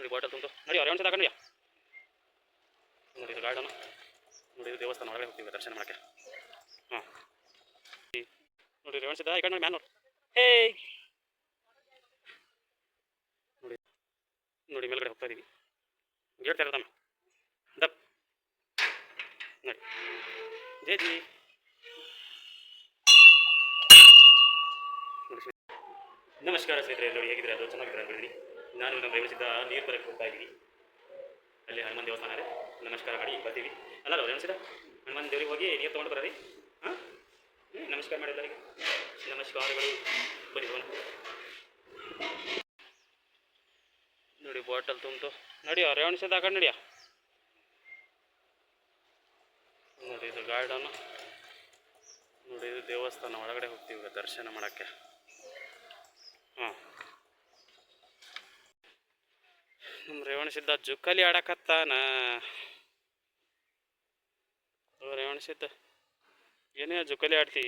ನೋಡಿ ಬಾಟಲ್ ತುಂಬ ನೋಡಿ ಅವ್ರು ತಗೊಂಡ್ಯಾ ನೋಡಿ ಗಾರ್ಡನ್. ನೋಡಿ ದೇವಸ್ಥಾನ ಒಳಗಡೆ ಹೋಗ್ತೀವಿ ದರ್ಶನ ಮಾಡೋಕ್ಕೆ. ಹಾಂ. ನೋಡಿ ರೇವಣಿಸಿದ ಈ ಕಡೆ ನೋಡಿ ಮ್ಯಾನ್ ನೋಡಿ. ಹೇ. ನೋಡಿ. ನೋಡಿ ಮೇಲ್ಗಡೆ ಹೋಗ್ತಾ ಇದ್ದೀವಿ ಗೇಟ್ ತೆರೆದಮ್ಮ ದಪ್. ನೋಡಿ. ಜೈ ನಮಸ್ಕಾರ ಸ್ನೇಹಿತರೆ ಎಲ್ಲರೂ ಹೇಗಿದ್ರೆ ಅದು ಚೆನ್ನಾಗಿದ್ದಾರೆ ಅನ್ಕೊಂಡಿದ್ದೀನಿ ನಾನು ನಮ್ಮ ರೇವಣಿಸಿದ್ದ ನೀರು ಬರಕ್ಕೆ ಹೋಗ್ತಾ ಇದ್ದೀನಿ. ಅಲ್ಲಿ ಹನುಮಾನ್ ದೇವಸ್ಥಾನ ರೀ ನಮಸ್ಕಾರ ಮಾಡಿ ಬರ್ತೀವಿ. ಅಲ್ಲ ರೇವಣಿಸಿದ ಹನುಮಾನ್ ದೇವ್ರಿಗೆ ಹೋಗಿ ನೀರು ತೊಗೊಂಡು ಬರ್ರಿ. ಹಾಂ? ನಮಸ್ಕಾರ ಮಾಡಿ ಎಲ್ಲರಿಗೆ. ನಮಸ್ಕಾರಗಳು. ಬನ್ನಿ ನೋಡಿ, ಬಾಟಲ್ ತುಂಬ್ತು ನಡಿಯ ರೇವಣಿಸಿದ ಆ ಕಡೆ ನಡಿಯ. ನೋಡಿ, ಇದು ಗಾರ್ಡನ್. ನೋಡಿ, ಇದು ದೇವಸ್ಥಾನ ಒಳಗಡೆ ಹೋಗ್ತೀವಿ ದರ್ಶನ ಮಾಡೋಕ್ಕೆ. ಹಾಂ. ನಮ್ಮ ರೇವಣಸಿದ್ದ ಜುಕ್ಕಲಿ ಆಡಕತ್ತಾನ. ರೇವಣ ಸಿದ್ಧ. ಏನೇ ಜುಕ್ಕಲಿ ಆಡ್ತಿ.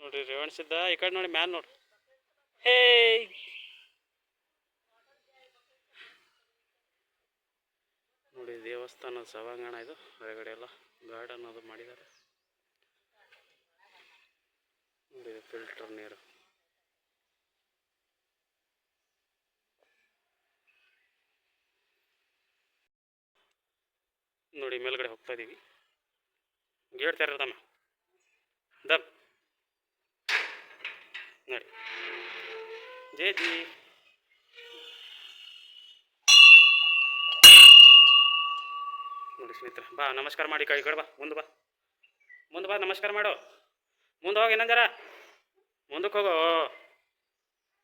ನೋಡ್ರಿ ರೇವಣಸಿದ್ದ ಈ ಕಡೆ ನೋಡಿ ಮ್ಯಾಲ್ ನೋಡ್ರಿ ಹೇ. ನೋಡಿ, ದೇವಸ್ಥಾನದ ಸಭಾಂಗಣ ಇದು. ಹೊರಗಡೆ ಎಲ್ಲ ಗಾರ್ಡನ್ ಅದು ಮಾಡಿದ್ದಾರೆ ನೋಡಿ ಫಿಲ್ಟರ್ ನೀರು ನೋಡಿ ಮೇಲ್ಗಡೆ ಹೋಗ್ತಾ ಇದ್ದೀವಿ ಗೇಟ್ ತೆರೆದಮ್ಮ ದಮ್. ನೋಡಿ. ಜೈ ಜಿ. ನೋಡಿ ಸ್ನೇಹಿತರೆ, ಬಾ, ನಮಸ್ಕಾರ ಮಾಡಿ ಕೈ ಕಡೆ ಬಾ ಮುಂದೆ ಬಾ. ಮುಂದೆ ಬಾ, ನಮಸ್ಕಾರ ಮಾಡು. ಮುಂದೆ ಹೋಗಿ ಇನ್ನೊಂದು ಜರ. ಮುಂದಕ್ಕೆ ಹೋಗೋ.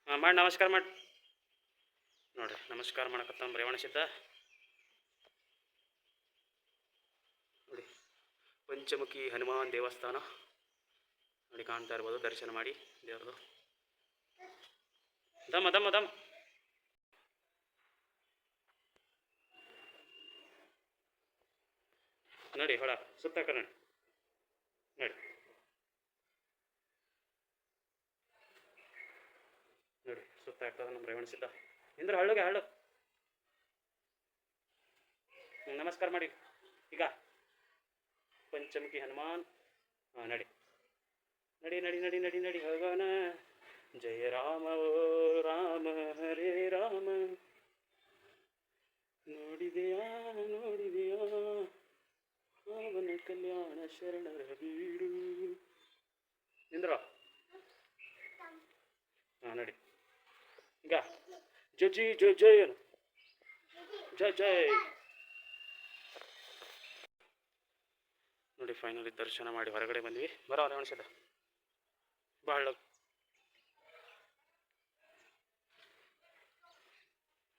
ಹಾಂ, ಮಾಡಿ, ನಮಸ್ಕಾರ ಮಾಡಿ. ನೋಡಿರಿ, ನಮಸ್ಕಾರ ಮಾಡಕತ್ತ ರೇವಣ ಪಂಚಮುಖಿ ಹನುಮಾನ್ ದೇವಸ್ಥಾನ. ನೋಡಿ ಕಾಣ್ತಾ ಇರ್ಬೋದು, ದರ್ಶನ ಮಾಡಿ ದೇವ್ರದ್ದು ದಮ್ಮ ದಮ್ಮ ದಮ್ಮ ನೋಡಿ, ಹೊಳ, ಸುತ್ತ ಕಡೆ ನೋಡಿ. ನೋಡಿ ನೋಡಿ ಸುತ್ತ ಆಗ್ತದ ನಮ್ಮ ರೇವಣ ಸಿದ್ಧ. ಇಂದ್ರ ಹಳ್ಳಗೆ ಹಳ್ಳು ನಮಸ್ಕಾರ ಮಾಡಿ. ಈಗ ಪಂಚಮುಖಿ ಹನುಮಾನ್. ನಡಿ. ನಡಿ ನಡಿ ನಡಿ ನಡಿ ನಡಿ. ಹೋಗೋಣ ಜಯ ರಾಮ, ಓ ರಾಮ, ಹರೇ ರಾಮ. ನೋಡಿದೆಯಾ ನೋಡಿದೆಯಾ? ಅವನ ಕಲ್ಯಾಣ ಶರಣರ ಬೀಡು. ನಿಂದ್ರ? ಹಾಂ ನಡಿ. ಈಗ. ಜಜಿ ಜಯ ಜಯ ಅನ್ನು. ಜಯ ಜಯ ನೋಡಿ ಫೈನಲಿ ದರ್ಶನ ಮಾಡಿ ಹೊರಗಡೆ ಬಂದ್ವಿ. ಬರೋ ಅನಿಸಿದ ಭಾಳ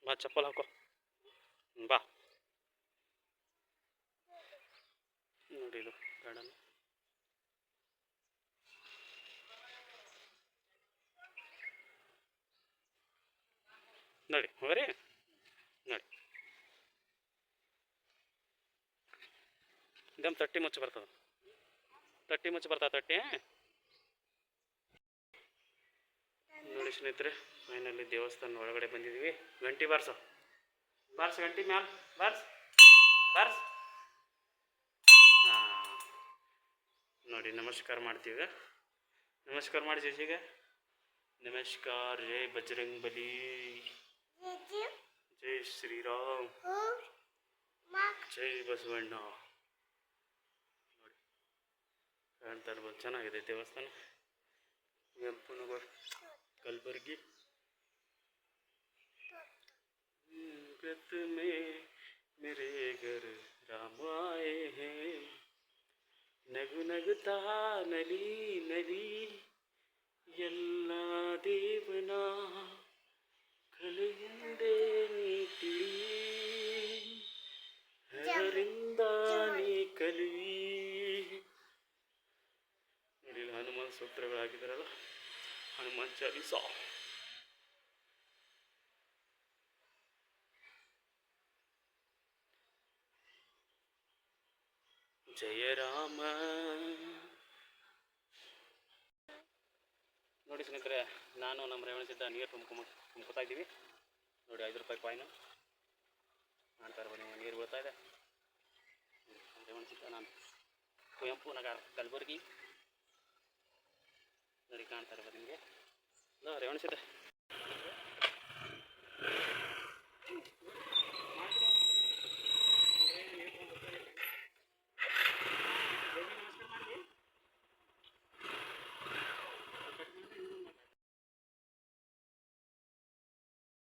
ಬಾ, ಚಪ್ಪಲ್ ಹಾಕೋ. ಬಾ. ನೋಡಿ ಇದು ಗಾರ್ಡನ್ ನೋಡಿ, ಹೋಗ್ರಿ. ನೋಡಿ. ಇದಮ್ ತಟ್ಟಿ ಮುಚ್ಚಿ ಬರ್ತದೆ. ತಟ್ಟಿ ಮುಚ್ಚಿ ಬರ್ತದೆ ತಟ್ಟಿ ನೋಡಿ ಸ್ನೇಹಿತರೆ ಫೈನಲ್ಲಿ ದೇವಸ್ಥಾನ ಒಳಗಡೆ ಬಂದಿದ್ದೀವಿ ಗಂಟಿ ಬಾರ್ಸು. ಬಾರ್ಸ ಗಂಟಿ ಮ್ಯಾಲ. ಬಾರ್ಸ್. ಬಾರ್ಸ್. ಹಾಂ. ನೋಡಿ ನಮಸ್ಕಾರ ಮಾಡ್ತೀವಿ ನಮಸ್ಕಾರ ಮಾಡಿ ಜೇಜಿಗೆ ನಮಸ್ಕಾರ ಜೈ ಬಜರಂಗ್ ಬಲಿ. ಜೈ ಶ್ರೀರಾಮ್. ಜೈ ಬಸವಣ್ಣ. ಕಾಣ್ತಾ ಇರ್ಬೋದು ಚೆನ್ನಾಗಿದೆ ದೇವಸ್ಥಾನ ಕೆಂಪನಗೌಡ ಕಲಬುರ್ಗಿ गत में मेरे घर राम आए हैं ನಗು ನಗುತ್ತಾ ನಲಿ ಇಲ್ಲಿ ಹನುಮಾನ್ ಚಾಲೀಸ. ಜಯ ರಾಮ. ನೋಡಿ ಸ್ನೇಹಿತರೆ, ನಾನು ನಮ್ಮ ರೇವಣ ಸಿದ್ಧ ನೀರು ತುಂಬ್ಕೊಂಬ ತುಂಬ್ಕೊತಾ ಇದ್ದೀವಿ. ನೋಡಿ, ಐದು ರೂಪಾಯಿ ಕಾಯಿನು ಮಾಡ್ತಾರೆ ಬನ್ನಿ ನೀರು ಬೀಳ್ತಾ ಇದೆ. ರೇವಣಸಿದ್ದ ನಾನು ಕುವೆಂಪು ನಗರ ಕಲಬುರಗಿ. ನೋಡಿ ಕಾಣ್ತಾ ಇರ್ಬೋದು ನಿಮಗೆ. ಹಲೋ ರೇವಣಸಿದ್ದ